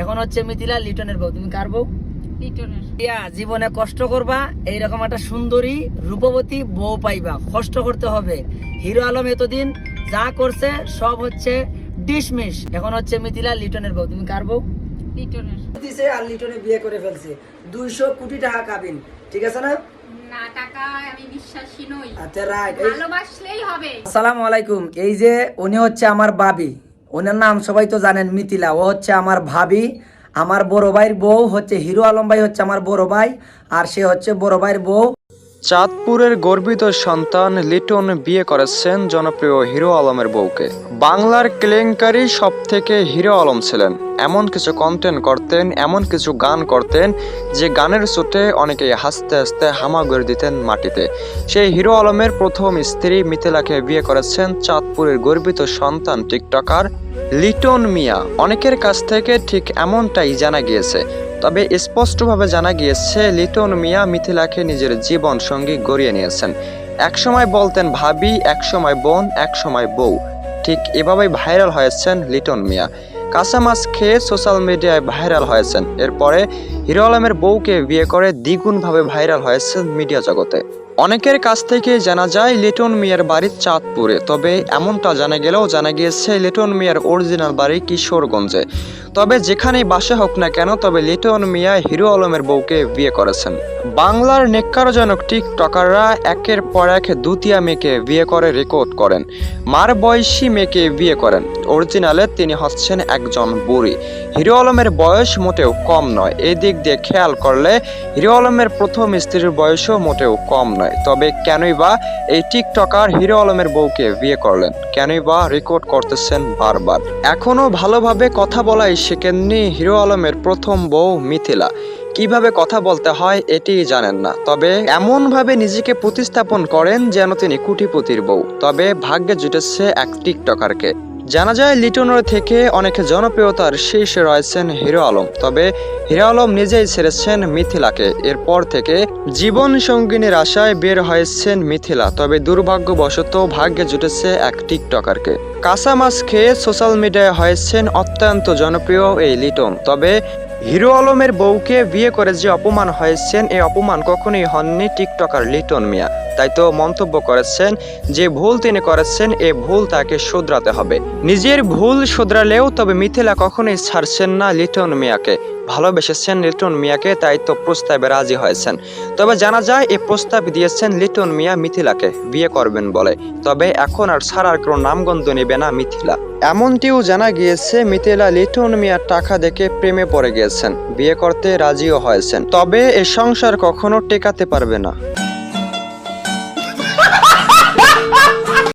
এখন হচ্ছে মিথিলা লিটনের বউ। তুমি কার বউ? জীবনে কষ্ট করবা এইরকম একটা সুন্দরী রূপবতী বউ পাইবা। কষ্ট করতে হবে। হিরো আলম এতদিন যা করছে সব হচ্ছে ডিসমিস এখন হচ্ছে মিথিলা লিটনের বউ। তুমি কার বউ? লিটনের। দিছে আর লিটনে বিয়ে করে ফেলছে। দুইশো কোটি টাকা কাবিন। ঠিক আছে না? না টাকা আমি বিশ্বাসী নই। আচ্ছা রাইট হবে। আসসালামু আলাইকুম। এই যে উনি হচ্ছে আমার ভাবি ওনার নাম সবাই তো জানেন মিথিলা। ও হচ্ছে আমার ভাবি, আমার বড় ভাইয়ের বউ, হচ্ছে হিরো আলম ভাই হচ্ছে আমার বড় ভাই, আর সে হচ্ছে বড় ভাইয়ের বউ। চাঁদপুরের গর্বিত সন্তান লিটন বিয়ে করেছেন জনপ্রিয় হিরো আলমের বউকে। বাংলার কেলেঙ্কারি সব থেকে হিরো আলম ছিলেন। এমন কিছু কন্টেন্ট করতেন, এমন কিছু গান করতেন, যে গানের চোটে অনেকে হাসতে হাসতে হামাগুড়ি দিতেন মাটিতে। সেই হিরো আলমের প্রথম স্ত্রী মিথিলাকে বিয়ে করেছেন চাঁদপুরের গর্বিত সন্তান টিকটকার লিটন মিয়া, অনেকের কাছ থেকে ঠিক এমনটাই জানা গিয়েছে। তবে স্পষ্টভাবে জানা গিয়েছে, লিটন মিয়া মিথিলাকে নিজের জীবন সঙ্গী গড়িয়ে নিয়েছেন। একসময় বলতেন ভাবি, একসময় বোন, একসময় বউ। ঠিক এভাবেই ভাইরাল হয়েছেন লিটন মিয়া। কাঁচা মাছ খেয়ে সোশ্যাল মিডিয়ায় ভাইরাল হয়েছেন। এরপরে হিরো আলমের বউকে বিয়ে করে দ্বিগুণভাবে ভাইরাল হয়েছেন মিডিয়া জগতে। অনেকের কাছ থেকে জানা যায়, লিটন মিয়ার বাড়ি চাঁদপুরে। তবে এমনটা জানা গেলেও জানা গিয়েছে, লিটন মিয়ার অরিজিনাল বাড়ি কিশোরগঞ্জে। তবে যেখানেই বাসা হোক না কেন, তবে লিটন মিয়া হিরো আলমের বউকে বিয়ে করেছেন। বাংলার নেককারজনক টিকটকাররা একের পর এক দুতিয়া মেয়েকে বিয়ে করে রেকর্ড করেন। মার বয়সী মেয়েকে বিয়ে করেন। অরিজিনালে তিনি হচ্ছেন একজন বুড়ি। হিরো আলমের বয়স মোটেও কম নয়। এই দিক দিয়ে খেয়াল করলে, হিরো আলমের প্রথম স্ত্রীর বয়সও মোটেও কম নয়। তবে কেনই বা এই টিকটকার হিরো আলমের বউকে বিয়ে করলেন? কেনই বা রেকর্ড করতেছেন বারবার? এখনও ভালোভাবে কথা বলাই শেখেননি হিরো আলমের প্রথম বউ মিথিলা। কীভাবে কথা বলতে হয় এটি জানেন না। তবে এমনভাবে নিজেকে প্রতিস্থাপন করেন যেন তিনি কুটিপতির বউ। তবে ভাগ্যে জুটেছে এক টিকটকারকে। জানা যায়, লিটনের থেকে অনেক জনপ্রিয়তার শীর্ষে রয়েছেন হিরো আলম। তবে হিরো আলম নিজেই ছেড়েছেন মিথিলাকে। এরপর থেকে জীবন সঙ্গিনীর আশায় বের হয়েছেন মিথিলা। তবে দুর্ভাগ্যবশত ভাগ্যে জুটেছে এক টিকটকারকে। কাঁচা মাছ খেয়ে সোশ্যাল মিডিয়ায় হয়েছেন অত্যন্ত জনপ্রিয় এই লিটন। তবে হিরো আলমের বউকে বিয়ে করে যে অপমান হয়েছেন এই অপমান কখনোই হননি টিকটকার লিটন মিয়া। তাই তো মন্তব্য করেছেন, যে ভুল তিনি করেছেন, এ ভুল তাকে শুধরাতে হবে। নিজের ভুল শুধরালেও তবে মিথিলা কখনোই ছাড়ছেন না লিটন মিয়াকে। ভালোবেসেছেন লিটন মিয়াকে, তাই তো প্রস্তাবে রাজি হয়েছেন। তবে জানা যায় এই প্রস্তাব দিয়েছেন লিটন মিয়া মিথিলাকে, বিয়ে করবেন বলে। তবে এখন আর ছাড়ার কোনো নামগন্ধ নেবে না মিথিলা। এমনটিও জানা গিয়েছে, মিথিলা লিটন মিয়ার টাকা দেখে প্রেমে পড়ে গিয়েছেন বিয়ে করতে রাজিও হয়েছেন। তবে এ সংসার কখনো টেকাতে পারবে না।